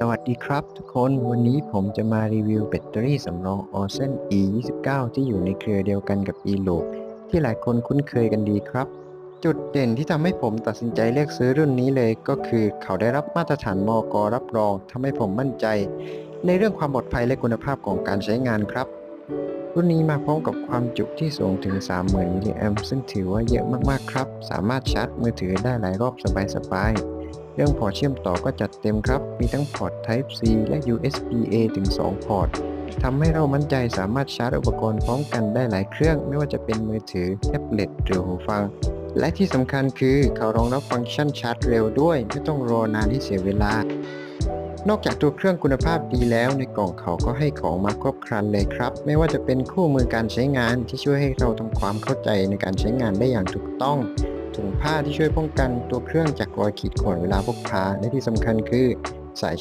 สวัสดีครับทุกคนวันนี้ผมจะมารีวิวแบตเตอรี่สำรอง o r s e n E29 ที่อยู่ในเครือเดียวกันกับ e-loop ที่หลายคนคุ้นเคยกันดีครับ จุดเด่นที่ทำให้ผมตัดสินใจเลือกซื้อรุ่นนี้เลยก็คือเขาได้รับมาตรฐานมอกรับรองทำให้ผมมั่นใจ ในเรื่องความปลอดภัยและคุณภาพของการใช้งานครับ รุ่นนี้มาพร้อมกับความจุที่สูงถึง 30,000มิลลิแอมป์ซึ่งถือว่าเยอะมากๆครับ สามารถชาร์จมือถือได้หลายรอบสบายๆเรื่องพอร์ตเชื่อมต่อก็จัดเต็มครับ มีทั้งพอร์ต Type C และ USB A ถึง 2 พอร์ตทำให้เรามั่นใจสามารถชาร์จอุปกรณ์พร้อมกันได้หลายเครื่อง ไม่ว่าจะเป็นมือถือ แท็บเล็ตหรือหูฟัง และที่สำคัญคือเขารองรับฟังก์ชันชาร์จเร็วด้วย ไม่ต้องรอนานให้เสียเวลา นอกจากตัวเครื่องคุณภาพดีแล้ว ในกล่องเขาก็ให้ของมาครบครันเลยครับ ไม่ว่าจะเป็นคู่มือการใช้งานที่ช่วยให้เราทำความเข้าใจในการใช้งานได้อย่างถูกต้อง ถุงผ้าที่ช่วยป้องกันตัวเครื่องจากรอยขีดข่วนเวลาพกพา และที่สำคัญคือสาย